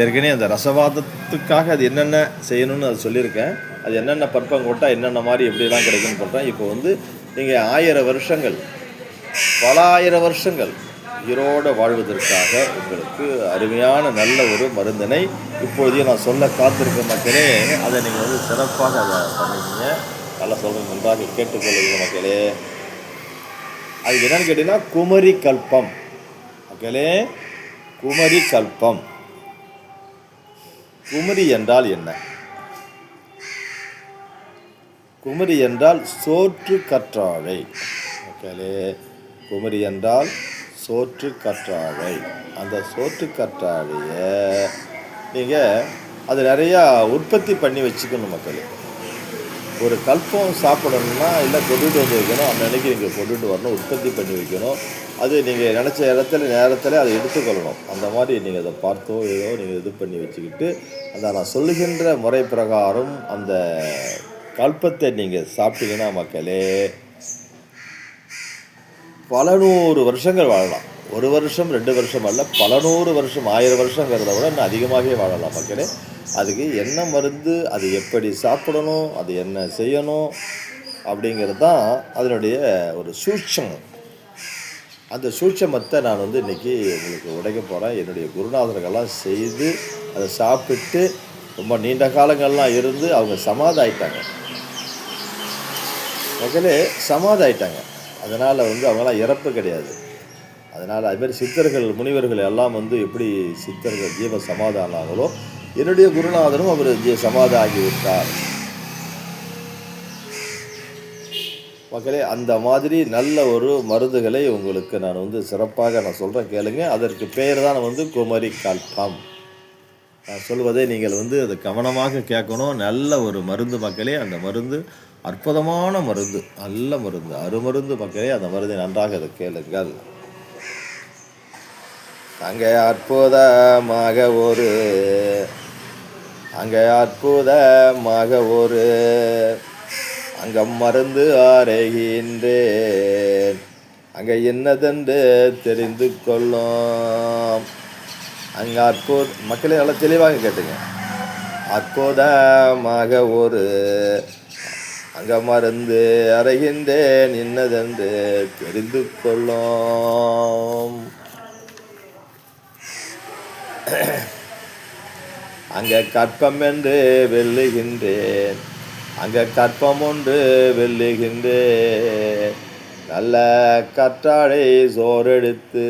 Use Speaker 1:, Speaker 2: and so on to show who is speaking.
Speaker 1: ஏற்கனவே அந்த ரசவாதத்துக்காக அது என்னென்ன செய்யணும்னு அது சொல்லியிருக்கேன். அது என்னென்ன பற்பம் கொட்டா என்னென்ன மாதிரி எப்படிலாம் கிடைக்கும்னு சொல்கிறேன் இப்போ வந்து நீங்கள் ஆயிரம் வருஷங்கள் பல ஆயிரம் வருஷங்கள் உயிரோடு வாழ்வதற்காக உங்களுக்கு அருமையான நல்ல ஒரு மருந்தினை இப்போதைய நான் சொல்ல காத்திருக்க மக்களே அதை நீங்கள் வந்து சிறப்பாக அதை பண்ணுவீங்க நல்லா சொல்கிறேன் நன்றாக கேட்டுக்கொள்ளுங்க மக்களே. அது என்னன்னு கேட்டிங்கன்னா குமரி கல்பம் மக்களே குமரி கல்பம் குமரி என்றால் என்ன? குமரி என்றால் சோற்று கற்றாழை. மக்களே குமரி என்றால் சோற்று கற்றாழை. அந்த சோற்று கற்றாழையை நீங்கள் அது நிறையா உற்பத்தி பண்ணி வச்சுக்கணும் மக்கள். ஒரு கல்பம் சாப்பிடணும்னா இல்லை கொண்டுட்டு வந்து வைக்கணும் அந்த அன்னைக்கு நீங்கள் கொண்டுட்டு வரணும் உற்பத்தி பண்ணி வைக்கணும். அது நீங்கள் நினச்ச இடத்துல நேரத்தில் அதை எடுத்துக்கொள்ளணும். அந்த மாதிரி நீங்கள் அதை பார்த்தோ ஏதோ நீங்கள் இது பண்ணி வச்சுக்கிட்டு அந்த நான் சொல்லுகின்ற முறை பிரகாரம் அந்த கல்பத்தை நீங்கள் சாப்பிட்டீங்கன்னா மக்களே பல நூறு வருஷங்கள் வாழலாம். ஒரு வருஷம் ரெண்டு வருஷம் அல்ல பல நூறு வருஷம் ஆயிரம் வருஷங்கிறத விட இன்னும் அதிகமாகவே வாழலாம் மக்களே. அதுக்கு என்ன மருந்து அது எப்படி சாப்பிடணும் அது என்ன செய்யணும் அப்படிங்கிறது தான் அதனுடைய ஒரு சூட்சம். அந்த சூட்சமத்தை நான் வந்து இன்றைக்கி உங்களுக்கு உடைக்க போகிறேன் என்னுடைய குருநாதர்கள்லாம் செய்து அதை சாப்பிட்டு ரொம்ப நீண்ட காலங்கள்லாம் இருந்து அவங்க சமாதாயிட்டாங்க. மக்களே சமாதாயிட்டாங்க. அதனால் வந்து அவங்களாம் இறப்பு கிடையாது. அதனால் அதுமாரி சித்தர்கள் முனிவர்கள் எல்லாம் வந்து எப்படி சித்தர்கள் ஜீவ சமாதானாங்களோ என்னுடைய குருநாதரும் அவர் ஜீ சமாதம் ஆகிவிட்டார் மக்களே அந்த மாதிரி நல்ல ஒரு மருந்துகளை உங்களுக்கு நான் வந்து சிறப்பாக நான் சொல்கிறேன் கேளுங்க. அதற்கு பெயர் தான் வந்து குமரி கால்பாம். நான் சொல்வதை நீங்கள் வந்து அதை கவனமாக கேட்கணும். நல்ல ஒரு மருந்து மக்களே அந்த மருந்து அற்புதமான மருந்து நல்ல மருந்து அருமருந்து மக்களே அந்த மருந்தை நன்றாக அதை கேளுங்கள். அங்கே அற்புதமாக ஒரு அங்கே அற்புதமாக ஒரு அங்கம் மருந்து ஆரைகின்றேன். அங்கே என்னதென்று தெரிந்து கொள்ளும். அங்கே அற்போ மக்களே நல்லா தெளிவாக கேட்டுங்க. அற்புதமாக ஒரு அங்க மருந்து அறைகின்றேன் இன்னதென்று தெரிந்து கொள்ளும். அங்கே கற்பம் என்று வெல்லுகின்றேன். அங்கே கற்பம் ஒன்று வெல்லுகின்றே. நல்ல கற்றாழை சோறெடுத்து.